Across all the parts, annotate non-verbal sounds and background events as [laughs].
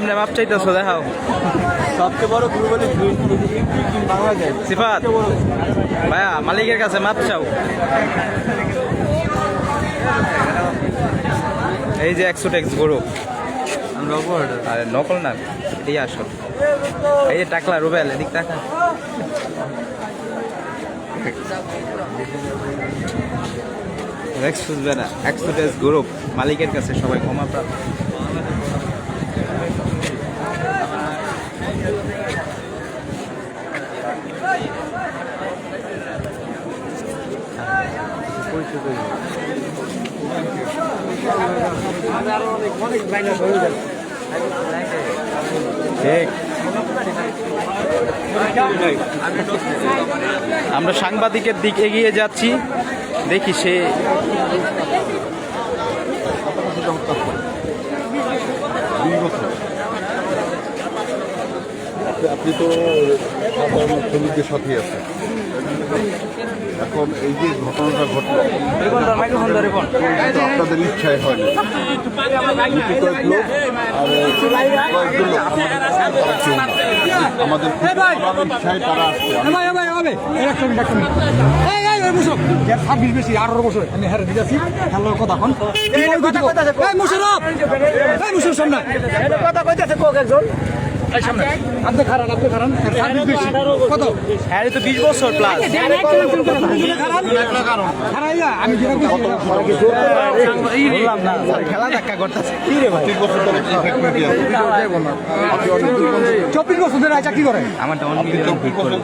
কেমনে মাপ চাইতেছো দেখাও। সবচেয়ে বড় গ্রুপ বাংলাদেশ সিফাত। ভাইয়া মালিকের কাছে মাপ চাও। এই যে একশো টেক্স গরু। আরে নকল না। এটাই আসল। এই যে টাকলা রুবেল এদিক টাকা বেড়া একশো টেক্স গ্রুপ মালিকের কাছে সবাই ক্ষমা প্রাপ্ত আমরা সাংবাদিকের দিক এগিয়ে যাচ্ছি। দেখি সে আপনি- তো সাথেই আছেন। এখন এই যে ঘটনাটা ঘটলো আপনাদের ইচ্ছায় হয়নি। আমাদের ইচ্ছায় তারা আসছে। ছাব্বিশ বেশি আঠারো বছর। আমি হ্যাঁ দিতেছি। হ্যালো কথা এই মুশারফ সামনে। কথা কইতেছে কোক একজন। এই সামনে আপনি খারান আপনি খারান। কত? হ্যাঁ তো বিশ বছর প্লাস আমি খেলা ধাক্কা করতেছে। চব্বিশ বছর ধরে চাকরি করে। করেন।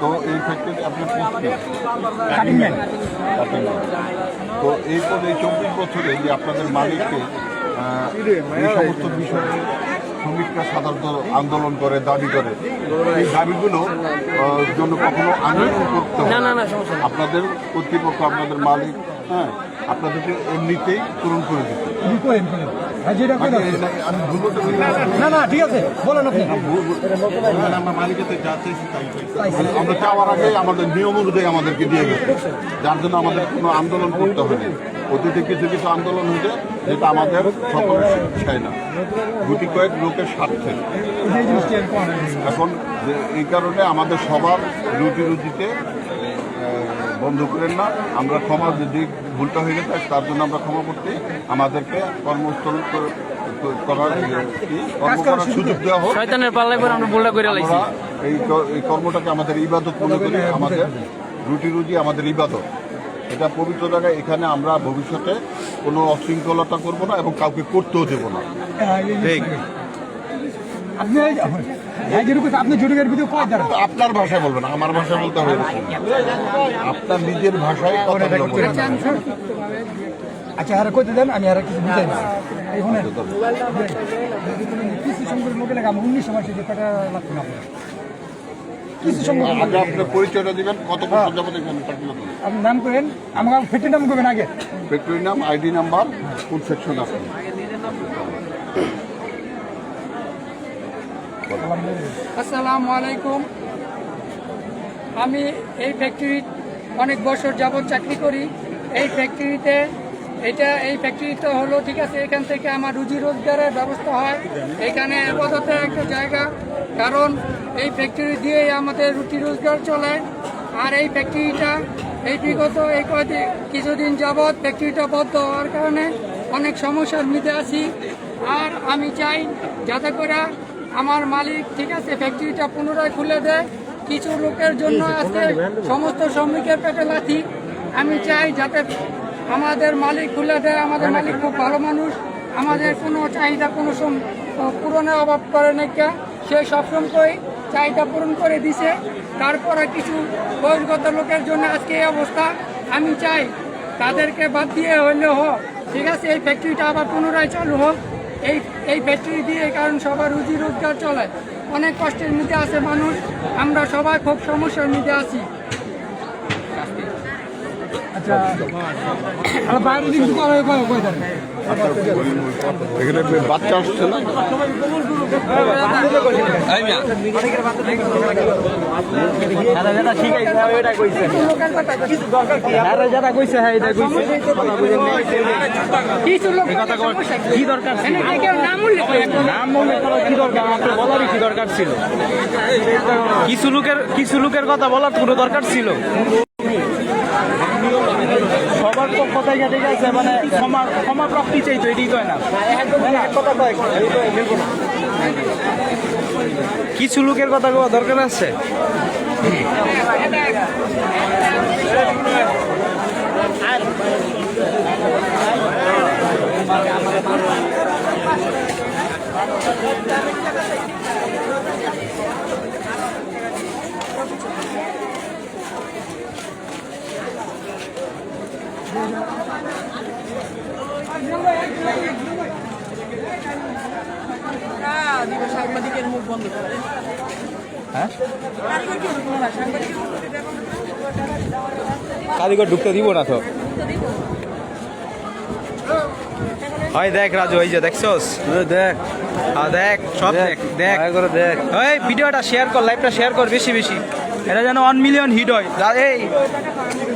তো এই ফ্যাক্টরি আপনার। তো এরপর এই চব্বিশ বছরে যে আপনাদের মালিককে এই সমস্ত বিষয়ে শ্রমিকরা সাধারণত আন্দোলন করে দাবি করে। এই দাবিগুলো জন্য কখনো আন্দোলন করতে হবে আপনাদের কর্তৃপক্ষ আপনাদের মালিক হ্যাঁ আপনাদেরকে এমনিতেই পূরণ করে দিতে হ্যাঁ না। না না ঠিক আছে। বলেন আপনি। আমরা চাওয়ার আগে আমাদের নিয়ম অনুযায়ী আমাদেরকে দিয়ে গেছে। যার জন্য আমাদের কোনো আন্দোলন করতে হয়নি অতীতে কিছু কিছু আন্দোলন হয়েছে যেটা আমাদের সকলের চাই না। গুটি কয়েক লোকের স্বার্থে। এখন এই কারণে আমাদের সবার রুটি রুটিতে বন্ধ করেন না। আমরা ক্ষমা যদি ভুলটা হয়ে গেছে তার জন্য আমরা ক্ষমা করতে আমাদেরকে কর্মস্থল সুযোগ দেওয়া হোক। আমরা ভুলটা করে এই কর্মটাকে আমাদের ইবাদত মনে করি। আমাদের রুটি রুজি আমাদের ইবাদত। এটা পবিত্র জায়গায় এখানে আমরা ভবিষ্যতে কোনো অশৃঙ্খলতা করব না এবং কাউকে করতেও দেবো না হ্যাঁ, হ্যাঁ আপনার ভাষায় বলবেন আমার ভাষায় বলতে হবে আপনার নিজের ভাষায় আচ্ছা হারে কইতে দেন আমি হারে কিছু বুঝাই না এখানে কিছু লাগে আমার উনিশ টাকা লাগবে না আপনার। কিছু আগে আপনার পরিচয়টা দিবেন কত বছর যাবত এখানে চাকরি করবেন আপনি নাম করেন আমাকে নাম করবেন আগে। নাম আইডি নাম্বার কোন সেকশন আছে। আসসালামু আলাইকুম। আমি এই ফ্যাক্টরি অনেক বছর যাবৎ চাকরি করি। এই ফ্যাক্টরিতে এটা এই ফ্যাক্টরিতে হলো ঠিক আছে এখান থেকে আমার রুজি রোজগারের ব্যবস্থা হয়। এখানে আপাতত একটা জায়গা কারণ এই ফ্যাক্টরি দিয়েই আমাদের রুটি রোজগার চলে। আর এই ফ্যাক্টরিটা এই বিগত এই কয়দিন কিছুদিন যাবৎ ফ্যাক্টরিটা বন্ধ হওয়ার কারণে অনেক সমস্যার মধ্যে আছি। আর আমি চাই যাতে করে আমার মালিক ঠিক আছে ফ্যাক্টরিটা পুনরায় খুলে দেয়। কিছু লোকের জন্য আজকে সমস্ত শ্রমিকের পেটে লাথি। আমি চাই যাতে আমাদের মালিক খুলে দেয়। আমাদের মালিক খুব ভালো মানুষ। আমাদের কোনো চাহিদা কোনো পূরণের অভাব করে নাই কে। সে সবসময় চাহিদা পূরণ করে দিছে। তারপরে কিছু বয়সগত লোকের জন্য আজকে এই অবস্থা। আমি চাই তাদেরকে বাদ দিয়ে হইলে হোক, ঠিক আছে, এই ফ্যাক্টরিটা আবার পুনরায় চালু হোক। এই এই ফ্যাক্টরি দিয়ে কারণ সবার রুজি রোজগার চলে। অনেক কষ্টের মধ্যে আছে মানুষ, আমরা সবাই খুব সমস্যার মধ্যে আছি আচ্ছা আর বাইরে দিন তো কয় কয় কয় দেন এখানে বাচ্চা আসছে না? কিছু কি দরকার নাম উল্লেখ করে নাম করো কি দরকার? আপনার বলারই কি দরকার ছিল? কিছু লোকের কিছু লোকের কথা বলার কোনো দরকার ছিল? সবার পক্ষ থেকে ঠিক আছে মানে ক্ষমা ক্ষমা প্রাপ্তি চাইতো এটি কয় না? কিছু লোকের কথা কোয়া দরকার আছে? সাংবাদিকের মুখ বন্ধ করে হ্যাঁ কারিগর ঢুকতে দিব না তো। হয় দেখ রাজু এই যে দেখছস? দেখ। হ্যাঁ দেখ সব দেখ দেখ করে দেখ। এই ভিডিওটা শেয়ার কর লাইভটা শেয়ার কর বেশি বেশি। এটা যেন ওয়ান মিলিয়ন হিট হয়। এই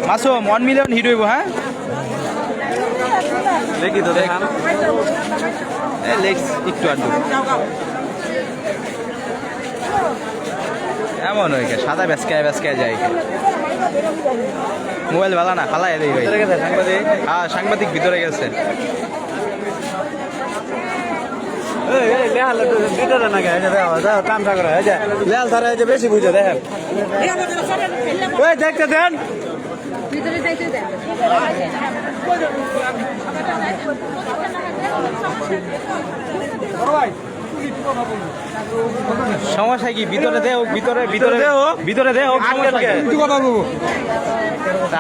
মাসুম ওয়ান মিলিয়ন হিট হইব হ্যাঁ? দেখি তো দেখ এই লেখ একটু আধটু। এমন হয় কে, সাদা বেসকায় বেসকায় যায় মোবাইল ভালো না দেই ভাই। সাংবাদিক? হ্যাঁ সাংবাদিক ভিতরে গেছে। কামটা করে ধারে বেশি বুঝে দেখেন। দেখতে দেন ভিতরে যাইতে দেন। সমস্যা কি? ভিতরে দে হোক ভিতরে ভিতরে দে হোক। ভিতরে দে হোক সমস্যা কি? কিন্তু কথা বলব।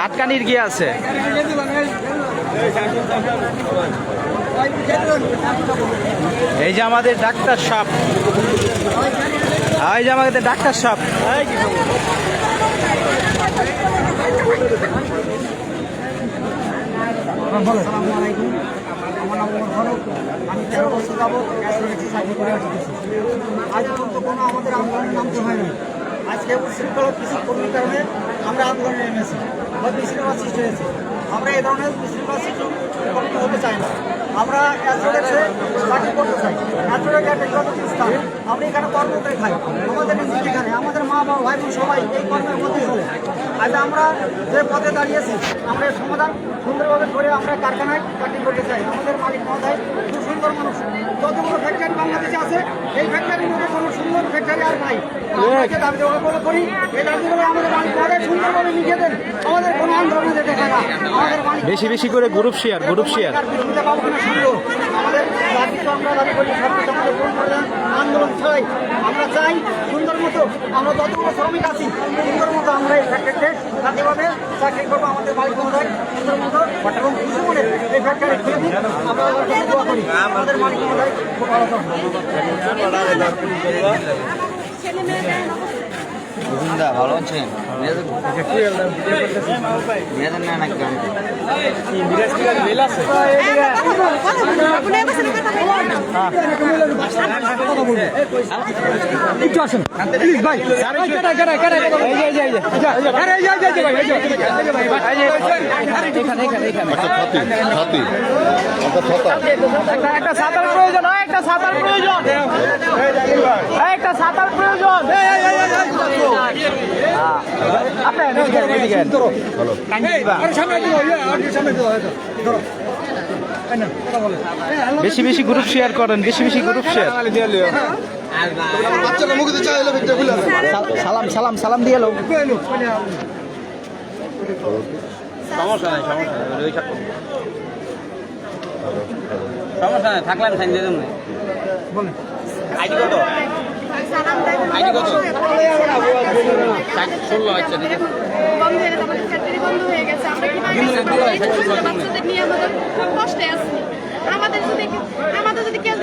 আটকানির কি আছে? এই যে আমাদের ডাক্তার সাপ। এই যে আমাদের ডাক্তার সাপ। আমার নাম ওমর আমি তেরো বছর যাব গ্যাসট্রোলজি চাকরি করে আজ পর্যন্ত কোনো আমাদের আন্দোলনের নামতে হয় না আজকে উশৃঙ্খলা কিছু কর্মীর কারণে আমরা আন্দোলনে নেমেছি বা বিশৃঙ্খলা সৃষ্টি হয়েছে। আমরা এই ধরনের বিশৃঙ্খলা সৃষ্টি হতে চাই না। আমরা অ্যাথলেটে চাকরি করতে চাই। অ্যাথলেট একটা স্থান। আমরা এখানে কর্ম করে খাই আমাদের নিজের এখানে। আমাদের মা বাবা ভাই বোন সবাই এই কর্মের মধ্যেই চলে। আজ আমরা যে পথে দাঁড়িয়েছি আমরা সমাধান সুন্দরভাবে করে আমরা কারখানায় চাকরি করতে চাই। আমাদের মালিক মহোদয় খুব সুন্দর মানুষ। যতগুলো ফ্যাক্টরি বাংলাদেশে আছে এই ফ্যাক্টরির মধ্যে কোনো সুন্দর ফ্যাক্টরি আর নাই। আমরা দাবি দেওয়া করে করি এই দাবিগুলো আমাদের মালিক মহোদয় সুন্দরভাবে লিখে দেন। আমাদের কোনো আন্দোলনে হয় না। আমাদের মালিক বেশি বেশি করে গ্রুপ শেয়ার গ্রুপ শেয়ার আন্দোলন চাই আমরা চাই সুন্দর মতো, আমরা যতগুলো শ্রমিক আছি, সুন্দর মতো আমরা এই ফ্যাক্টরিতে জাতীয়ভাবে চাকরি করব আমাদের মালিক মহোদয়, সুন্দর মতো, এবং খুশি মনে এই ফ্যাক্টরি খুলে আমরা আমাদের মালিক মহোদয়, খুব ভালো থাকবেন ভালো একটু ছাতার প্রয়োজন একটা ছাতার প্রয়োজন একটা ছাতার প্রয়োজন আপনি এদিকে আন, এদিকে আন। সামনে দিও ইয়ে আর সামনে দিও ধরো এই না কথা বলে বেশি বেশি গ্রুপ শেয়ার করেন বেশি বেশি গ্রুপ শেয়ার সালাম সালাম সালাম দিয়ে লো। সমস্যা নাই সমস্যা সমস্যা নেই থাকলে আমি সাইন দিয়ে দেবো। আইডি কত? আইডি কত? ষোলো আচ্ছা ঠিক আছে। বন্ধ হয়ে আমাদের ফ্যাক্টরি বন্ধ হয়ে গেছে আমরা কীভাবে কাজ করব? এই ছোট ছোট বাচ্চাদের নিয়ে আমাদের খুব কষ্টে আছি আমাদের যদি আমাদের যদি কেউ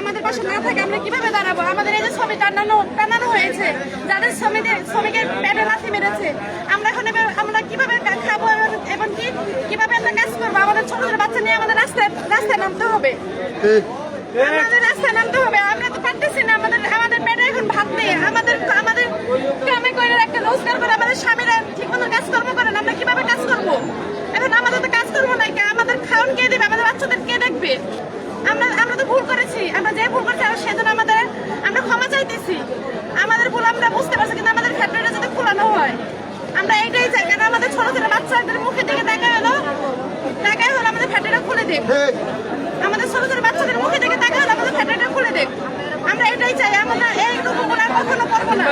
আমাদের পাশে না থাকে আমরা কীভাবে দাঁড়াবো? আমাদের এই যে ছবি টানানো টানানো হয়েছে যাদের শ্রমিকের শ্রমিকের পেটে লাথি মেরেছে আমরা এখন আমরা কীভাবে কা- খাব এবং- এবং কি কীভাবে আমরা কাজ করব? আমাদের ছোট ছোট বাচ্চা নিয়ে আমাদের রাস্তায় রাস্তায় নামতে হবে। আমাদের রাস্তায় নামতে হবে। আমরা তো পারতেছি না আমাদের এখন ভাত নেই আমাদের আমাদের কামে করে একটা রোজগার করে, আমাদের স্বামীরা ঠিক মতো কাজকর্ম করেন আমরা কীভাবে কাজ করব? এখন আমাদের তো কাজ করব না, কে আমাদের খাওয়ান কে দেবে, আমাদের বাচ্চাদের কে দেখবে? আমরা আমরা তো ভুল করেছি, আমরা যে ভুল করেছি সেজন্য আমাদের, আমরা ক্ষমা চাইতেছি। আমাদের ভুল আমরা বুঝতে পারছি, কিন্তু আমাদের ফ্যাক্টরিটা যদি খোলানো হয়। আমরা এইটাই চাই কারণ আমাদের ছোট ছোট বাচ্চাদের মুখের দিকে তাকায় হলো তাকায় হলো আমাদের ফ্যাক্টরিটা খুলে দেখ আমাদের ছোট ছোট বাচ্চাদের মুখে দেখে তাকে হলে আমাদের ফ্যাটাটা খুলে দেখ আমরা এটাই চাই আমরা বলে আর কখনো করব না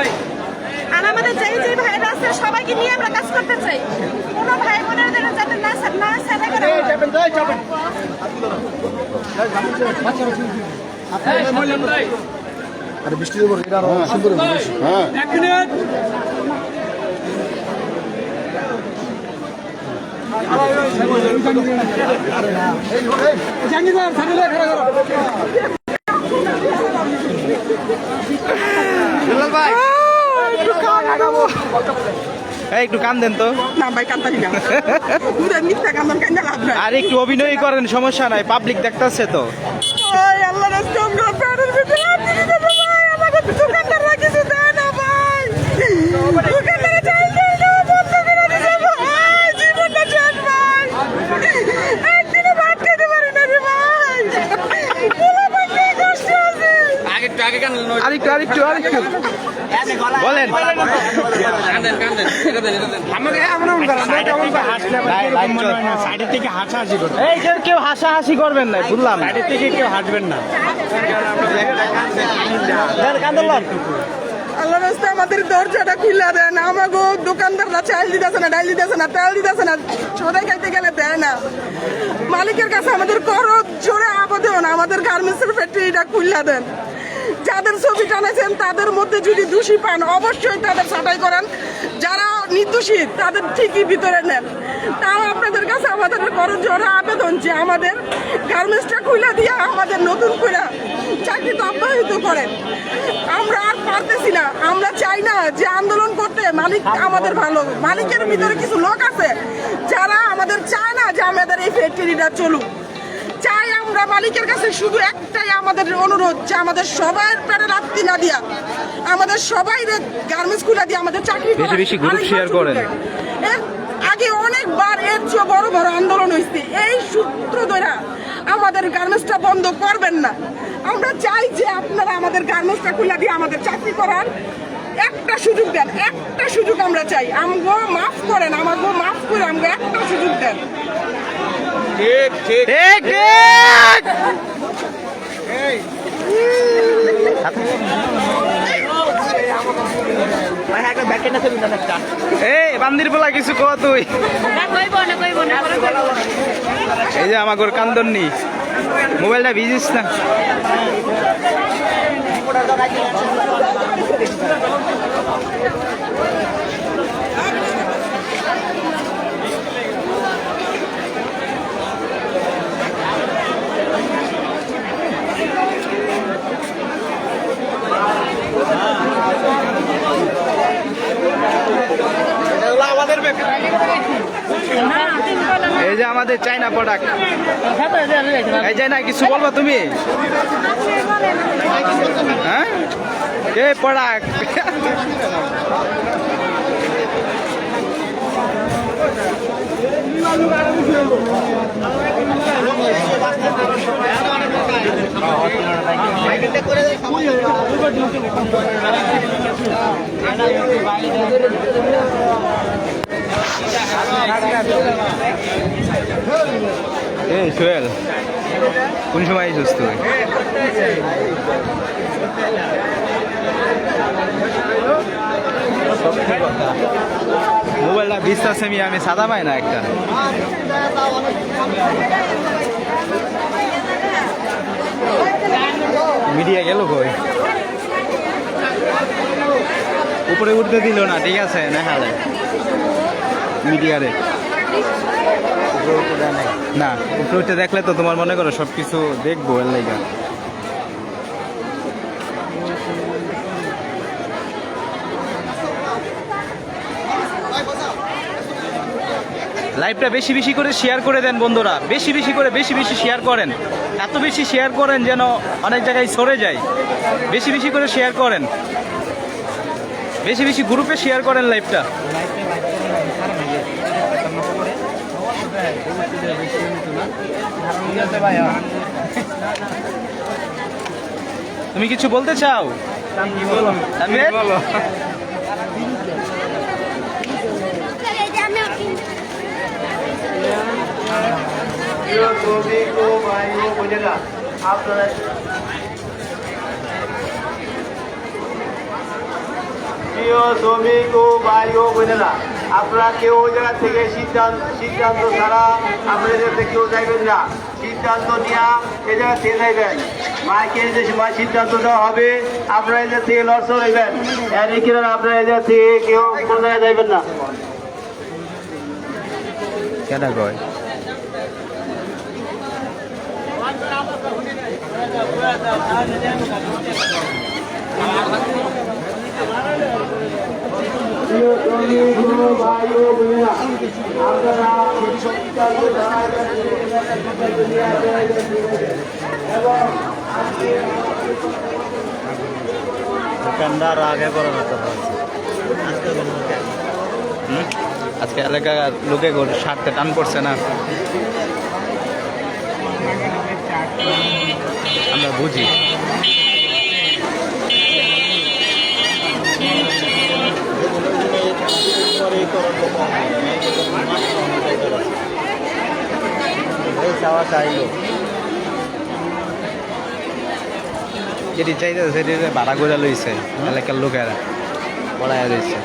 আর আমাদের যেই যেই ভাইরা আছে সবাইকে নিয়ে আমরা কাজ করতে চাই কোনো ভাই বোনের যেন যাতে না না সাদা করে আরে বৃষ্টি দেবো এটা সুন্দর হবে বেশি। হ্যাঁ জানি না থাকলে এই একটু কান দেন তো। না ভাই কান্তারি না দুধের মিথ্যা কান্দন কান্দা লাভ নাই। আর একটু অভিনয় করেন সমস্যা নাই পাবলিক দেখতাছে তো। ওই আল্লাহ রাস্তা আমরা প্যারের ভিতরে আপনি দিতে ভাই আমাকে দোকানদার রাখিছে দেয় না ভাই দোকানদার চাই দেয় না বন্ধ করে দিছে ভাই জীবনটা শেষ ভাই একদিনে ভাত খেতে পারি না রে ভাই বলা ভাই কি কষ্ট আছে আগে একটু আগে কান আরেকটু আরেকটু আরেকটু। বলেন। কেউ হাসাহাসি করবেন না বুঝলাম। থেকে কেউ হাসবেন না। আল্লাহ রাস্তা আমাদের দরজাটা খুলে দেন আমাকে দোকানদাররা চাল দিতেছে না ডাল দিতেছে না তেল দিতেছে না সদাই খাইতে গেলে দেয় না। মালিকের কাছে আমাদের করো জোরে আবেদন আমাদের গার্মেন্টসের ফ্যাক্টরিটা খুলে দেন। যাদের ছবি টানেছেন, তাদের মধ্যে যদি দোষী পান, অবশ্যই তাদের ছাঁটাই করেন। যারা নির্দোষী, তাদের ঠিকই ভিতরে নেন। তাও আপনাদের কাছে আমাদের করো জোরে আবেদন যে আমাদের গার্মেন্টসটা খুলে দিয়ে আমাদের নতুন করে চাকরি তো অব্যাহত করেন আমরা আর পারতেছি না। আমরা চাই না যে আন্দোলন করতে মালিক আমাদের ভালো। মালিকের ভিতরে কিছু লোক আছে যারা আমাদের চায় না যে আমাদের এই ফ্যাক্টরিটা চলুক। চাই আমরা মালিকের কাছে শুধু একটাই আমাদের অনুরোধ যে আমাদের সবার পেটে রাত্রি না দিয়া আমাদের সবাই গার্মেন্টস খুলে দিয়ে আমাদের চাকরি বেশি বেশি আরেকবার share করেন। আগে অনেকবার এর চেয়ে বড় বড় আন্দোলন হয়েছে। এই সূত্র ধরে আমাদের গার্মেন্টসটা বন্ধ করবেন না। আমরা চাই যে আপনারা আমাদের গার্মেন্টসটা খুলে দিয়ে আমাদের চাকরি করার একটা সুযোগ দেন। একটা সুযোগ আমরা চাই। আমগো মাফ করেন আমাগো মাফ করে আমগো একটা সুযোগ দেন। ঠিক ঠিক এই বান্দির বলা কিছু কো তুই। এই যে আমাকে কান্দন নি মোবাইলটা ভিজিস না এই যে আমাদের চাইনা প্রোডাক্ট এই চাইনা কিছু বলবা তুমি? হ্যাঁ? কে প্রোডাক্ট এই, সোহেল, কোন সময় আইসস তুই? মোবাইলটা বিস্তার সেমি আমি সাদা পাই না একটা। মিডিয়া গেল কই? উপরে উঠতে দিল না, ঠিক আছে না মিডিয়ারে। না উপরে দেখলে তো তোমার মনে করো সব কিছু দেখব এর লাইগা লাইভটা বেশি বেশি করে শেয়ার করে দেন বন্ধুরা। বেশি বেশি করে, বেশি বেশি শেয়ার করেন। এত বেশি শেয়ার করেন যেন অনেক জায়গায় সরে যায়। বেশি বেশি করে শেয়ার করেন। বেশি বেশি গ্রুপে শেয়ার করেন লাইভটা তুমি কিছু বলতে চাও? তানভীর? প্রিয় শ্রমিক ও ভাই ও বোনেরা আপনারা কেউ ওই জায়গা থেকে সিদ্ধান্ত সিদ্ধান্ত ছাড়া আপনাদের কেউ যাইবেন না। সিদ্ধান্ত নেওয়া এ জায়গা থেকে যাইবেন। মাকে যে সময় সিদ্ধান্ত দেওয়া হবে, আপনারা এদের থেকে লড়সর হইবেন। এর কিনা আপনারা এদের থেকে কেউ কোনো জায়গায় যাইবেন না। কেডা কয়? প্রিয় শ্রমিক দোকানদার আগে করে না তো হুম? আজকে এলাকার লোকে স্বার্থে টান পড়ছে না। আমরা বুঝি। চাইলো। যেটি চাইতে সেটি ভাড়া করে লইছে, এলাকার লোকেরা পড়ায় রয়েছে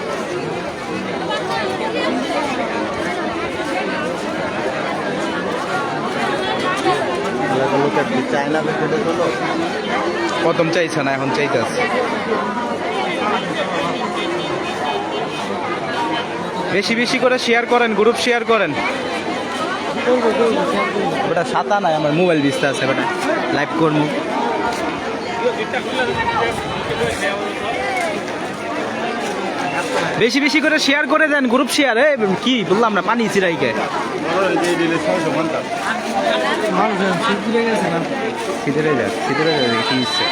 প্রথম চাইছে না, এখন চাইতেছে। বেশি বেশি করে শেয়ার করেন গ্রুপ শেয়ার করেন। ওটা সাতা নাই আমার মোবাইল বিস্তার আছে ওটা লাইভ করব বেশি বেশি করে শেয়ার করে দেন গ্রুপ শেয়ার এ কি বললাম না পানি চিরাইকে। সিধরে যাক সিধরে যাক কি ইচ্ছে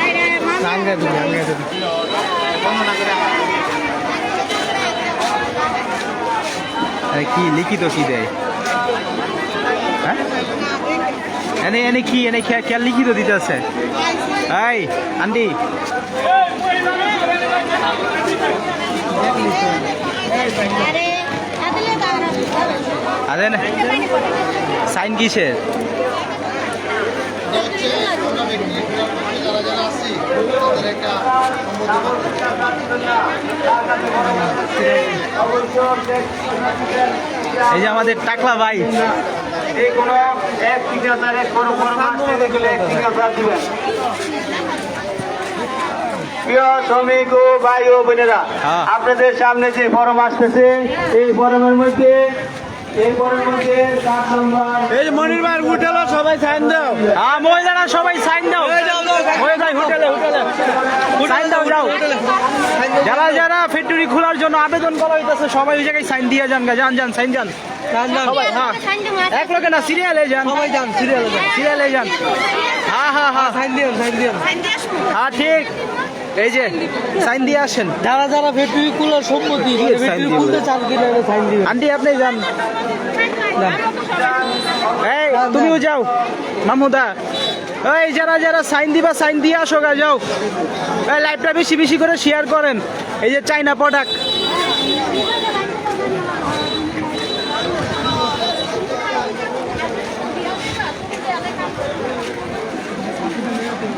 আরে কি, লিখিত কি দেয়? হ্যাঁ? এনে কি, এনে কে লিখিত দিতে আছে? এই, আন্টি। আরে না, সাইন কিসের? এই যে আমাদের টাকলা ভাই। এই কোনো এক দিবেন। প্রিয় শ্রমিক ও ভাই ও বোনেরা হ্যাঁ। আপনাদের সামনে যে ফরম আসতেছে এই ফরমের মধ্যে এই মনির ভাই উঠেলো সবাই সাইন দাও। হ্যাঁ মহিলারা সবাই সাইন দাও। হোটেলে হোটেলে। সাইন দাও যাও। যারা যারা ফ্যাক্টরি খোলার জন্য আবেদন করা হইতেছে সবাই ওই জায়গায় সাইন দিয়ে যান গা যান যান সাইন যান। সবাই হ্যাঁ। এক লোকে না সিরিয়ালে যান। সবাই যান সিরিয়াল সিরিয়ালে যান। হ্যাঁ হ্যাঁ হ্যাঁ। সাইন দিও সাইন দিও হ্যাঁ ঠিক। এই যে সাইন দিয়ে আসেন। যারা যারা ফ্যাক্টরি কুলার সম্মতি কি sign ফ্যাক্টরি দিবে? খুলতে চান কিনা সাইন দিও আন্টি আপনি যান। এই তুমিও যাও। মামুদা। এই যারা যারা সাইন দিবা সাইন দিয়ে আসো গা যাও। এই লাইভটা বেশি বেশি করে শেয়ার করেন। এই যে চাইনা প্রোডাক্ট ভাগি লেখা ও ভাই ও বোনেরা আসসালামু আলাইকুম রাতের নাস্তিকেরা, রাতের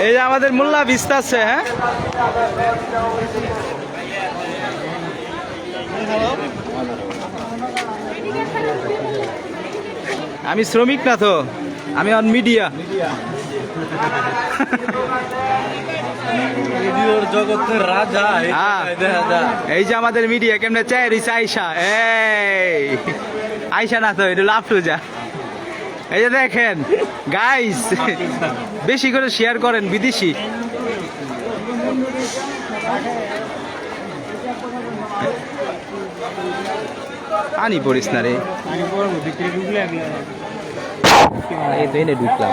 এই যে আমাদের মোল্লা বিস্তা আছে হ্যাঁ? আমি শ্রমিক না তো আমি অন মিডিয়া ভিডিওর জগতের রাজা হ্যাঁ। দেখা যায়। এই যে আমাদের মিডিয়া কেমনে চাই রিস আইসা এই। আইসা না তো এটা লাভ এই যে দেখেন গাইস বেশি করে শেয়ার করেন বিদেশি। পানি পড়িস না রে। এই তো এনে ঢুকলাম।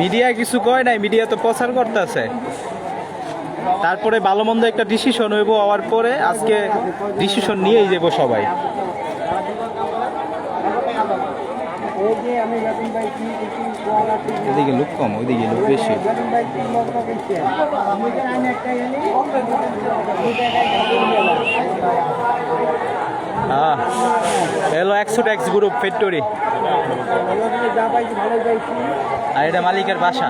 মিডিয়া কিছু কয় নাই, মিডিয়া তো প্রচার করতেছে। তারপরে ভালো মন্দ একটা ডিসিশন হইব হওয়ার পরে আজকে ডিসিশন নিয়েই যাব সবাই। এদিকে লোক কম ওইদিকে লোক বেশি। এলো একশো এক্স গ্রুপ ফ্যাক্টরি। আর এটা মালিকের বাসা।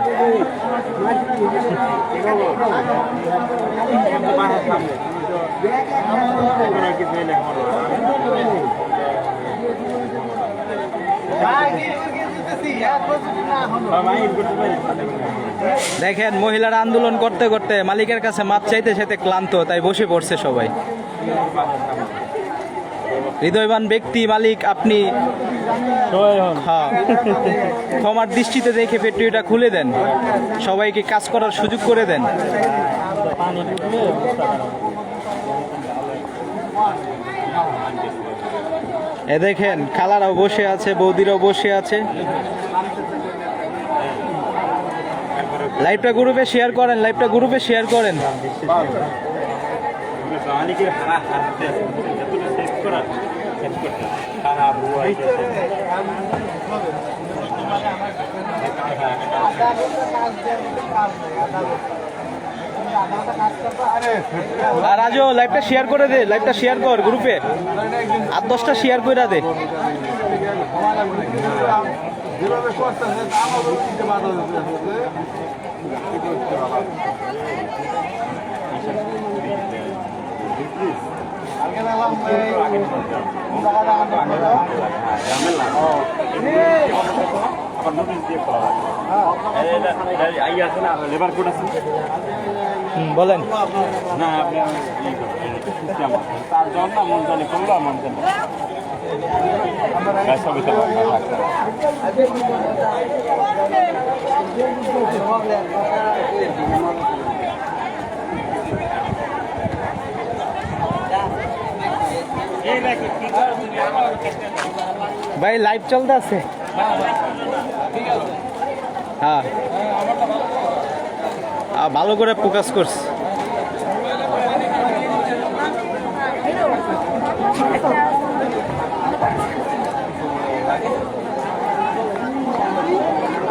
দেখেন মহিলারা আন্দোলন করতে করতে মালিকের কাছে মাপ চাইতে চাইতে ক্লান্ত তাই বসে পড়ছে সবাই। হৃদয়বান ব্যক্তি মালিক আপনি হ্যাঁ। ক্ষমার দৃষ্টিতে দেখে ফ্যাক্টরিটা খুলে দেন। সবাইকে কাজ করার সুযোগ করে দেন। এ দেখেন, খালারাও বসে আছে, বৌদিরাও বসে আছে। লাইভটা গ্রুপে শেয়ার করেন লাইভটা গ্রুপে শেয়ার করেন। [laughs] আর আজও লাইভটা শেয়ার করে দে লাইভটা শেয়ার কর গ্রুপে আর দশটা শেয়ার করে দে। যেভাবে লেবার কোড আছে বলেন। না আপনি সিস্টেম তার জন্য মন জানি করল মন জানি ভাই লাইভ চলতে আছে। হ্যাঁ। ভালো করে ফোকাস করছি।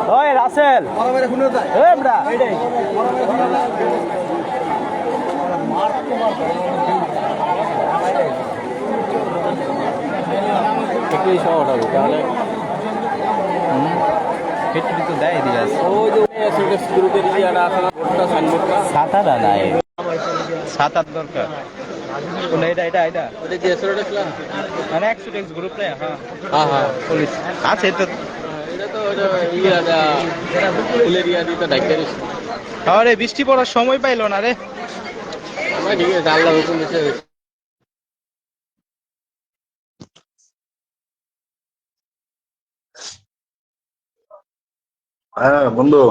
ওই রাসেল। শহর হবে তাহলে। তো দেয় আছে। সাতারা নাই সাতার দরকার। কোন এটা এটা এটা? মানে একশো টেক্স গ্রুপ নেই হ্যাঁ। হ্যাঁ হ্যাঁ পুলিশ আছে তো আরে বৃষ্টি পড়ার সময় পাইলো না রে। হ্যাঁ বন্ধু